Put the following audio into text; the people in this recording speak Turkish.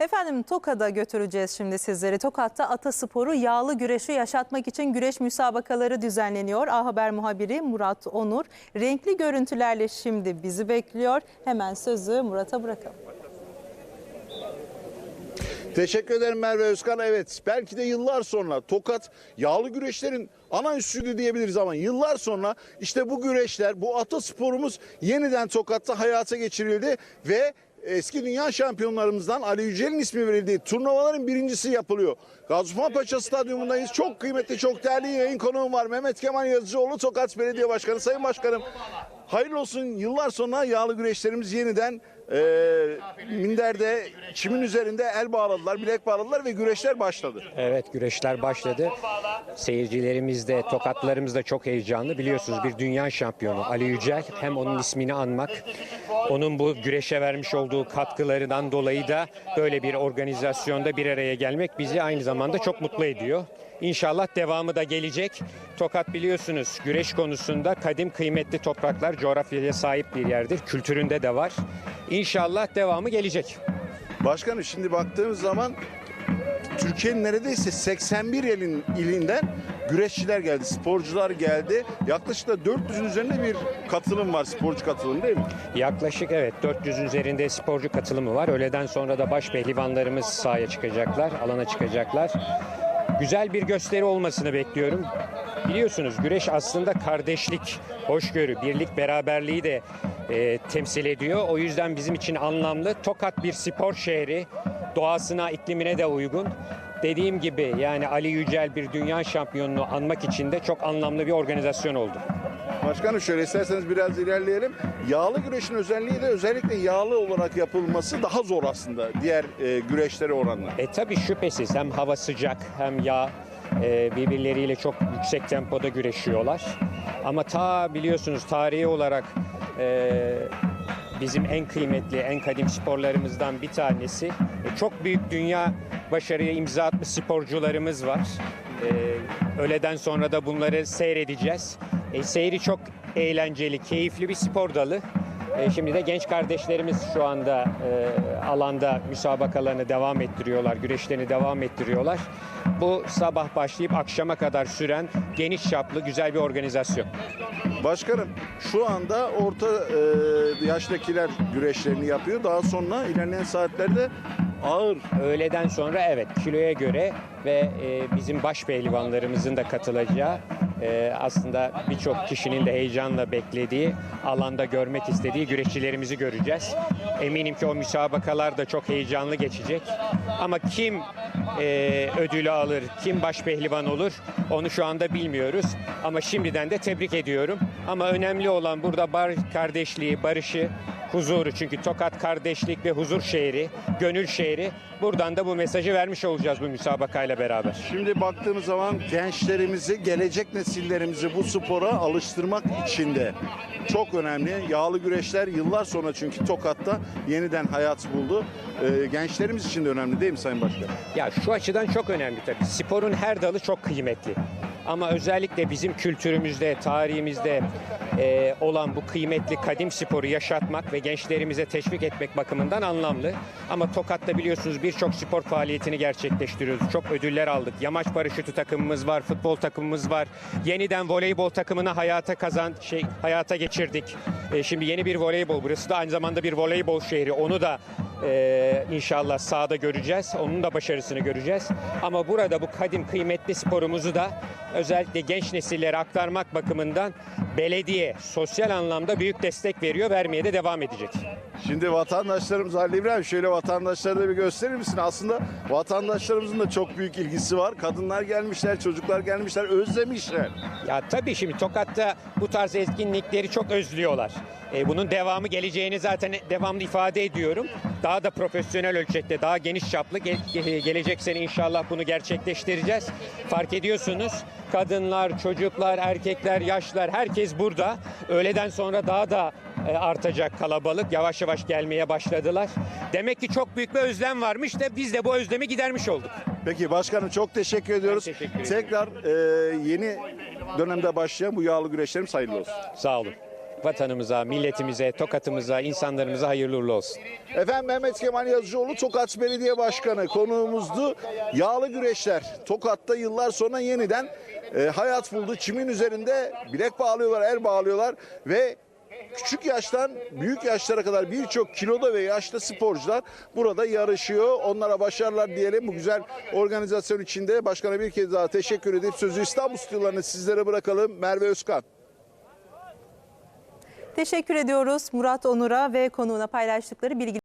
Efendim Tokat'a götüreceğiz şimdi sizleri. Tokat'ta atasporu yağlı güreşi yaşatmak için güreş müsabakaları düzenleniyor. A Haber muhabiri Murat Onur renkli görüntülerle şimdi bizi bekliyor. Hemen sözü Murat'a bırakalım. Teşekkür ederim Merve Özkan. Evet belki de yıllar sonra Tokat yağlı güreşlerin ana üssüydü diyebiliriz ama yıllar sonra işte bu güreşler bu atasporumuz yeniden Tokat'ta hayata geçirildi ve eski dünya şampiyonlarımızdan Ali Yücel'in ismi verildiği turnuvaların birincisi yapılıyor. Gaziosman Paşa Stadyumundayız. Çok kıymetli, çok değerli yayın konuğum var. Mehmet Kemal Yazıcıoğlu Tokat Belediye Başkanı. Sayın Başkanım hayırlı olsun. Yıllar sonra yağlı güreşlerimiz yeniden e, minderde, çimin üzerinde el bağladılar, bilek bağladılar ve güreşler başladı. Evet güreşler başladı. Seyircilerimiz de tokatlarımız da çok heyecanlı. Biliyorsunuz bir dünya şampiyonu Ali Yücel. Hem onun ismini anmak, onun bu güreşe vermiş olduğu katkılarından dolayı da böyle bir organizasyonda bir araya gelmek bizi aynı zamanda çok mutlu ediyor. İnşallah devamı da gelecek. Tokat biliyorsunuz güreş konusunda kadim kıymetli topraklar coğrafyaya sahip bir yerdir. Kültüründe de var. İnşallah devamı gelecek. Başkanım şimdi baktığımız zaman Türkiye'nin neredeyse 81 ilin, ilinden güreşçiler geldi, sporcular geldi. Yaklaşık da 400'ün üzerinde bir katılım var, sporcu katılım değil mi? Yaklaşık evet 400'ün üzerinde sporcu katılımı var. Öğleden sonra da baş pehlivanlarımız sahaya çıkacaklar, alana çıkacaklar. Güzel bir gösteri olmasını bekliyorum. Biliyorsunuz güreş aslında kardeşlik, hoşgörü, birlik, beraberliği de e, temsil ediyor. O yüzden bizim için anlamlı. Tokat bir spor şehri, doğasına, iklimine de uygun. Dediğim gibi yani Ali Yücel bir dünya şampiyonunu anmak için de çok anlamlı bir organizasyon oldu. Başkanım şöyle isterseniz biraz ilerleyelim. Yağlı güreşin özelliği de özellikle yağlı olarak yapılması daha zor aslında diğer e, güreşlere oranla. E tabii şüphesiz hem hava sıcak hem yağ e, birbirleriyle çok yüksek tempoda güreşiyorlar. Ama ta biliyorsunuz tarihi olarak e, bizim en kıymetli, en kadim sporlarımızdan bir tanesi. E, çok büyük dünya başarıya imza atmış sporcularımız var. E, öğleden sonra da bunları seyredeceğiz. E, seyri çok eğlenceli, keyifli bir spor dalı. E, Şimdi de genç kardeşlerimiz şu anda e, alanda müsabakalarını devam ettiriyorlar, güreşlerini devam ettiriyorlar. Bu sabah başlayıp akşama kadar süren geniş çaplı güzel bir organizasyon. Başkanım şu anda orta e, yaştakiler güreşlerini yapıyor. Daha sonra ilerleyen saatlerde ağır Öğleden sonra evet kiloya göre ve e, bizim baş pehlivanlarımızın da katılacağı e, aslında birçok kişinin de heyecanla beklediği alanda görmek istediği güreşçilerimizi göreceğiz. Eminim ki o müsabakalar da çok heyecanlı geçecek. Ama kim e, ödülü alır, kim baş pehlivan olur onu şu anda bilmiyoruz. Ama şimdiden de tebrik ediyorum. Ama önemli olan burada bar kardeşliği, barışı, huzuru. Çünkü Tokat kardeşlik ve huzur şehri, gönül şehri. Buradan da bu mesajı vermiş olacağız bu müsabakayla beraber. Şimdi baktığımız zaman gençlerimizi, gelecek nesillerimizi bu spora alıştırmak için de çok önemli. Yağlı güreşler yıllar sonra çünkü Tokat'ta yeniden hayat buldu. Ee, gençlerimiz için de önemli değil mi Sayın Başkan? Ya şu açıdan çok önemli tabii. Sporun her dalı çok kıymetli. Ama özellikle bizim kültürümüzde, tarihimizde e, olan bu kıymetli kadim sporu yaşatmak ve gençlerimize teşvik etmek bakımından anlamlı. Ama Tokat'ta biliyorsunuz birçok spor faaliyetini gerçekleştiriyoruz. Çok ödüller aldık. Yamaç paraşütü takımımız var, futbol takımımız var. Yeniden voleybol takımını hayata kazan şey hayata geçirdik. E, şimdi yeni bir voleybol. Burası da aynı zamanda bir voleybol şehri. Onu da e, inşallah sahada göreceğiz. Onun da başarısını göreceğiz. Ama burada bu kadim kıymetli sporumuzu da özellikle genç nesillere aktarmak bakımından belediye sosyal anlamda büyük destek veriyor. Vermeye de devam edecek. Şimdi vatandaşlarımız Ali İbrahim şöyle vatandaşlara da bir gösterir misin? Aslında vatandaşlarımızın da çok büyük ilgisi var. Kadınlar gelmişler, çocuklar gelmişler, özlemişler. Ya tabii şimdi Tokat'ta bu tarz etkinlikleri çok özlüyorlar. E, bunun devamı geleceğini zaten devamlı ifade ediyorum. Daha da profesyonel ölçekte, daha geniş çaplı ge- gelecek sene inşallah bunu gerçekleştireceğiz. Fark ediyorsunuz kadınlar, çocuklar, erkekler, yaşlılar herkes burada. Öğleden sonra daha da e, artacak kalabalık. Yavaş yavaş gelmeye başladılar. Demek ki çok büyük bir özlem varmış da biz de bu özlemi gidermiş olduk. Peki başkanım çok teşekkür ediyoruz. teşekkür ederim. Tekrar e, yeni dönemde başlayan bu yağlı güreşlerimiz hayırlı olsun. Sağ olun. vatanımıza, milletimize, tokatımıza, insanlarımıza hayırlı uğurlu olsun. Efendim Mehmet Kemal Yazıcıoğlu Tokat Belediye Başkanı konuğumuzdu. Yağlı güreşler Tokat'ta yıllar sonra yeniden e, hayat buldu. Çimin üzerinde bilek bağlıyorlar, el bağlıyorlar ve küçük yaştan büyük yaşlara kadar birçok kiloda ve yaşta sporcular burada yarışıyor. Onlara başarılar diyelim. Bu güzel organizasyon içinde başkana bir kez daha teşekkür edip sözü İstanbul stüdyolarını sizlere bırakalım. Merve Özkan. Teşekkür ediyoruz Murat Onur'a ve konuğuna paylaştıkları bilgi